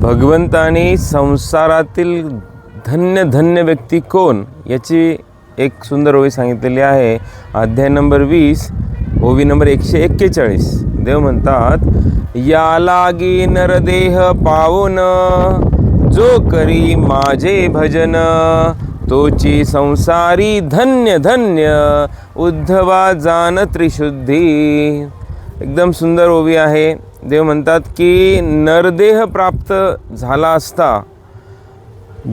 भगवंताने संसारातील धन्य धन्य व्यक्ती कोण याची एक सुंदर ओवी सांगितलेली आहे. अध्याय नंबर वीस ओवी नंबर एकशे एक्केचाळीस. देव म्हणतात या लागी नरदेह पावून जो करी माझे भजन तोची संसारी धन्य धन्य उद्धवा जान त्रिशुद्धी. एकदम सुंदर ओवी आहे. देव म्हणतात की नरदेह प्राप्त झाला असता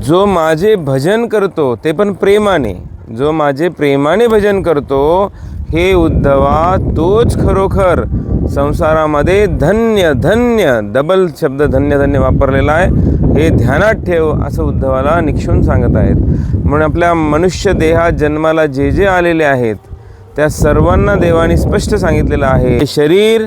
जो माझे भजन करतो ते पण प्रेमाने. जो माझे प्रेमाने भजन करतो हे उद्धवा तोच खरोखर संसारामध्ये धन्य धन्य डबल शब्द धन्य धन्य वापरलेला आहे. हे ध्यानात ठेव असं उद्धवाला निक्षून सांगत आहेत. म्हणून आपल्या मनुष्य देहात जन्माला जे जे आलेले आहेत त्या सर्वांना देवाने स्पष्ट सांगितलेलं आहे. शरीर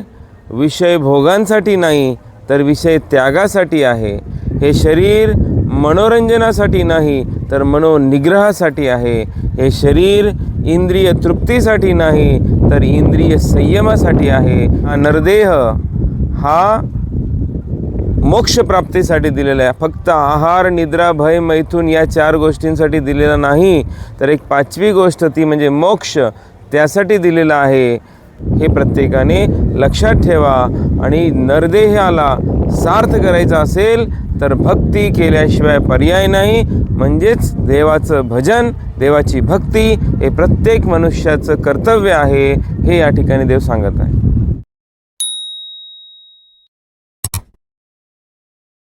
विषय भोगांसाठी नाही तर विषय त्यागासाठी आहे. हे शरीर मनोरंजनासाठी नाही तर मनोनिग्रहासाठी आहे. हे शरीर इंद्रिय तृप्तीसाठी नाही तर इंद्रिय संयमासाठी आहे. हा नरदेह हा मोक्षप्राप्तीसाठी दिलेला आहे. फक्त आहार निद्रा भय मैथून या चार गोष्टींसाठी दिलेला नाही तर एक पाचवी गोष्ट ती म्हणजे मोक्ष त्यासाठी दिलेला आहे. हे प्रत्येकाने लक्षात ठेवा. आणि नरदेहाला सार्थ करायचा असेल तर भक्ती केल्याशिवाय पर्याय नाही. म्हणजेच देवाचं भजन देवाची भक्ती हे प्रत्येक मनुष्याचं कर्तव्य आहे हे या ठिकाणी देव सांगत आहे.